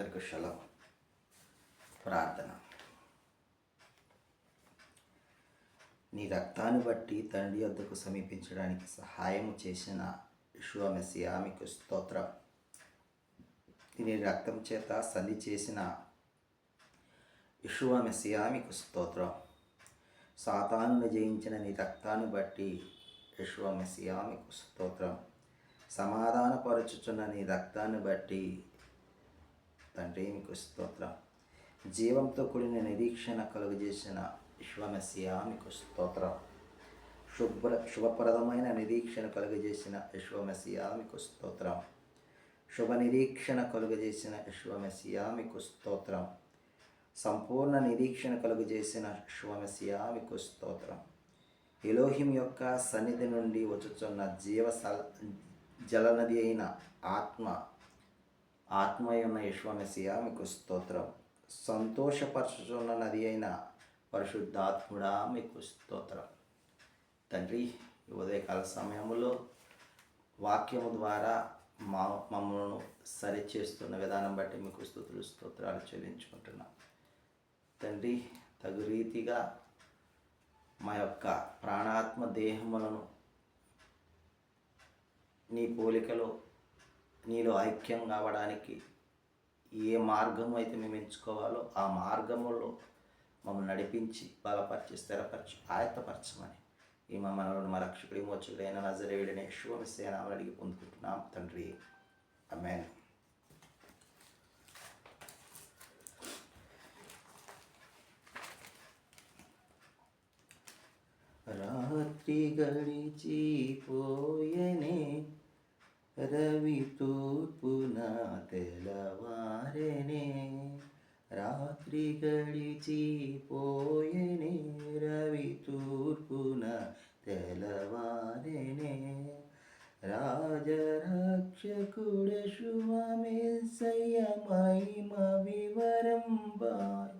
అందరికీ శలం ప్రార్థన. నీ రక్తాన్ని బట్టి తండ్రి వద్దకు సమీపించడానికి సహాయం చేసిన విశ్వమెస్సియా మీకు స్తోత్రం. నీ రక్తం చేత సంధి చేసిన విశ్వమెస్సియా మీకు స్తోత్రం. సాతాను జయించిన నీ రక్తాన్ని బట్టి విశ్వమెస్సియా మీకు స్తోత్రం. సమాధానపరచుచున్న నీ రక్తాన్ని బట్టి తండ్రి మీకు స్తోత్రం. జీవంతో కూడిన నిరీక్షణ కలుగజేసిన విశ్వమెస్సియా మీకు స్తోత్రం. శుభ్ర శుభప్రదమైన నిరీక్షణ కలుగజేసిన విశ్వమెస్సియా మీకు స్తోత్రం. శుభ నిరీక్షణ కలుగజేసిన విశ్వమెస్సియా మీకు స్తోత్రం. సంపూర్ణ నిరీక్షణ కలుగజేసిన విశ్వమెస్సియా మీకు స్తోత్రం. ఎలోహిం యొక్క సన్నిధి నుండి వచ్చుచున్న జీవ జలనది అయిన ఆత్మ ఆత్మయున్న యశ్వమెసియా మీకు స్తోత్రం. సంతోషపరచుచున్న నది అయిన పరిశుద్ధాత్ముడా మీకు స్తోత్రం. తండ్రి ఉదయకాల సమయంలో వాక్యము ద్వారా మా మమ్మల్ని సరిచేస్తున్న విధానం బట్టి మీకు స్థుతులు స్తోత్రాలు చెల్లించుకుంటున్నాం. తండ్రి తగు రీతిగా మా యొక్క ప్రాణాత్మ దేహములను నీ పోలికలో నీలో ఐక్యం కావడానికి ఏ మార్గం అయితే మేము ఎంచుకోవాలో ఆ మార్గములో మమ్మల్ని నడిపించి బలపరిచి స్థిరపరిచి ఆయత్తపరచమని ఈ మమ్మల్ని మా రక్షకుడి మోచుకుడైన నజరేయుడనే శివమిసేనామని అడిగి పొందుకుంటున్నాం తండ్రి. అమెన్ రాత్రి గడిచిపోయనే రవి తూర్పున తెలవారెనే రాత్రి గడిచి గడిచిపోయనే రవి తూర్పున తెలవారెనే రాజరక్షకుడ శుభమేసయ్య మహిమ వివరం బాయ్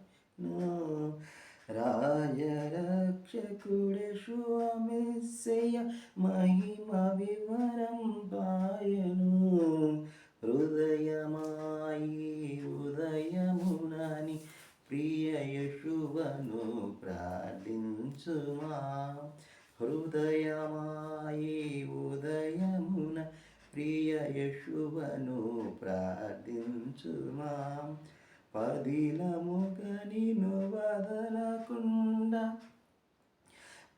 రాయ రాజరక్షకుడ శుభమేసయ్య మహిమ వివరం పాయను. హృదయమాయి ఉదయమునని ప్రియ యశువను ప్రార్థించుమా. హృదయమాయి ఉదయమున ప్రియ యశువను ప్రార్థించుమా. పదిలముగా నిన్ను వదలకుండా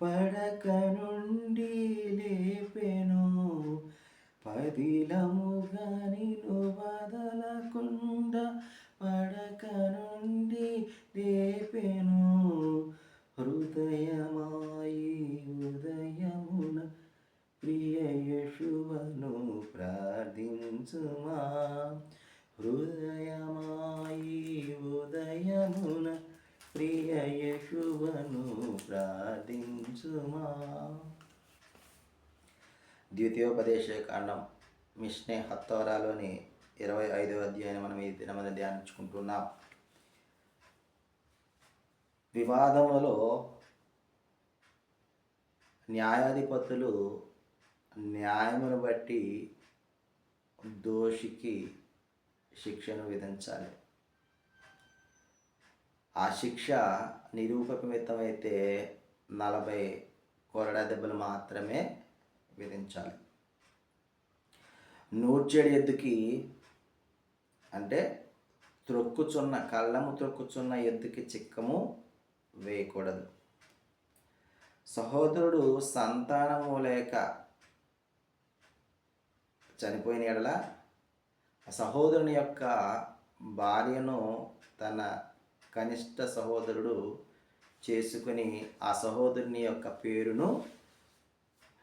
పడక నుండి లేపెను. పదిలముగా నిన్ను వదలకుండా పడక నుండి లేపెను. హృదయమా ప్రార్థించుమా ద్వితీయోపదేశ కాండం మిష్నే హత్తవరాలోని ఇరవై ఐదవ అధ్యాయం మనం ఈ దినమని ధ్యానించుకుంటున్నాం. వివాదములో న్యాయాధిపతులు న్యాయమును బట్టి దోషికి శిక్షను విధించాలి. ఆ శిక్ష నిరూపకమితమైతే నలభై కొరడా దెబ్బలు మాత్రమే విధించాలి. నూర్చెడి ఎద్దుకి అంటే త్రొక్కుచున్న కళ్ళము త్రొక్కుచున్న ఎద్దుకి చిక్కము వేయకూడదు. సహోదరుడు సంతానము లేక చనిపోయిన ఎడల సహోదరుని యొక్క భార్యను తన కనిష్ట సహోదరుడు చేసుకుని ఆ సహోదరుని యొక్క పేరును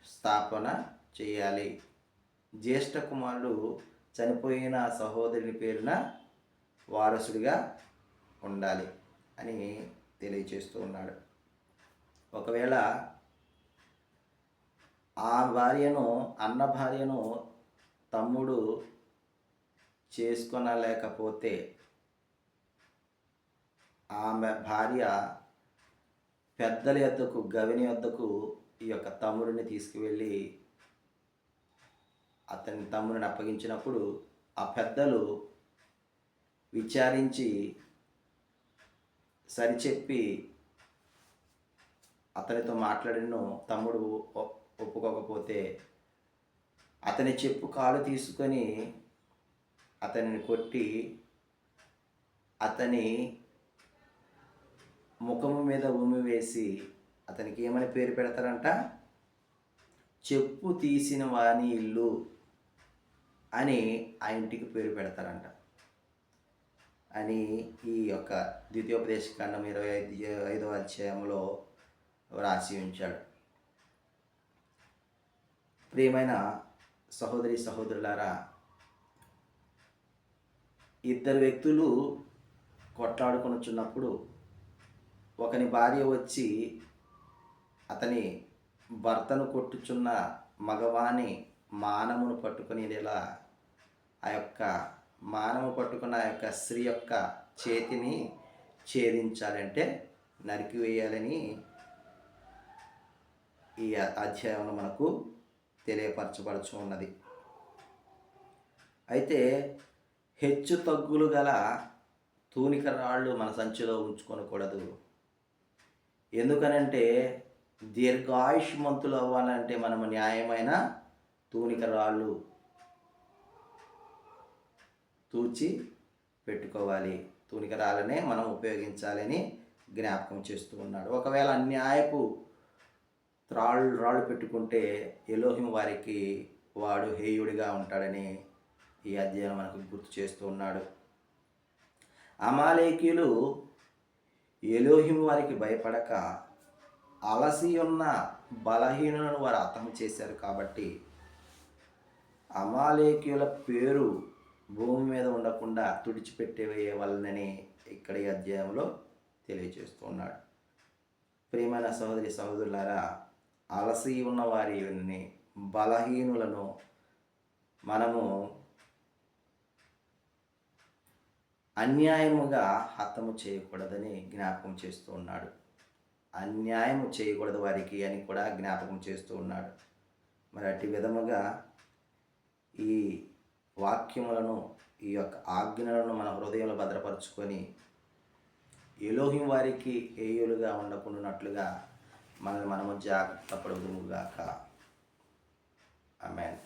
స్థాపన చేయాలి. జ్యేష్ఠ కుమారుడు చనిపోయిన సహోదరుని పేరున వారసుడిగా ఉండాలి అని తెలియచేస్తూ ఉన్నాడు. ఒకవేళ ఆ భార్యను అన్న భార్యను తమ్ముడు చేసుకొనలేకపోతే ఆమె భార్య పెద్దల యొద్దకు గవిని యొద్దకు ఈ యొక్క తమ్ముడిని తీసుకువెళ్ళి అతని తమ్ముడిని అప్పగించినప్పుడు ఆ పెద్దలు విచారించి సరిచెప్పి అతనితో మాట్లాడినో తమ్ముడు ఒ- ఒప్పుకోకపోతే అతని చెప్పు కాలు తీసుకొని అతనిని కొట్టి అతని ముఖము మీద ఉమి వేసి అతనికి ఏమని పేరు పెడతారంట? చెప్పు తీసిన వాని ఇల్లు అని ఆ ఇంటికి పేరు పెడతారంట. అని ఈ యొక్క ద్వితీయోపదేశ ఖండం ఇరవై ఐదు ఐదవ అధ్యాయంలో రాసి ఉంచాడు. ప్రియమైన సహోదరి సహోదరులారా ఇద్దరు వ్యక్తులు కొట్లాడుకొనుచున్నప్పుడు ఒకని భార్య వచ్చి అతని భర్తను కొట్టుచున్న మగవాని మానమును పట్టుకునేదిలా ఇలా ఆ యొక్క మానము పట్టుకున్న ఆ యొక్క స్త్రీ యొక్క చేతిని ఛేదించాలంటే నరికివేయాలని ఈ అధ్యాయంలో మనకు తెలియపరచబడుచు ఉన్నది. అయితే హెచ్చు తగ్గులు గల తూనిక రాళ్ళు మన సంచిలో ఉంచుకొనకూడదు. ఎందుకనంటే దీర్ఘాయుష్మంతులు అవ్వాలంటే మనము న్యాయమైన తూనిక రాళ్ళు తూచి పెట్టుకోవాలి. తూనిక రాళ్ళనే మనం ఉపయోగించాలని జ్ఞాపకం చేస్తూ ఉన్నాడు. ఒకవేళ అన్యాయపు త్రాళ్ళు రాళ్ళు పెట్టుకుంటే ఎలోహిం వారికి వాడు హేయుడిగా ఉంటాడని ఈ అధ్యాయం మనకు గుర్తు చేస్తూ ఉన్నాడు. అమాలేకీయులు ఎలోహిం వారికి భయపడక అలసి ఉన్న బలహీనులను వారు అర్థం చేశారు కాబట్టి అమాలేక్యుల పేరు భూమి మీద ఉండకుండా తుడిచిపెట్టేవేయ వలనని ఇక్కడ ఈ అధ్యాయంలో తెలియజేస్తూ ప్రియమైన సహోదరి సహోదరులారా అలసి ఉన్న వారిని బలహీనులను మనము అన్యాయముగా హతము చేయకూడదని జ్ఞాపకం చేస్తూ ఉన్నాడు. అన్యాయము చేయకూడదు వారికి అని కూడా జ్ఞాపకం చేస్తూ ఉన్నాడు. మరి అట్టి విధముగా ఈ వాక్యములను ఈ యొక్క ఆజ్ఞలను మన హృదయంలో భద్రపరుచుకొని ఎలోహిం వారికి ఏయులుగా ఉండకుండానట్లుగా మనల్ని మనము జాగ్రత్త పడుగుగాక ఆమెన్.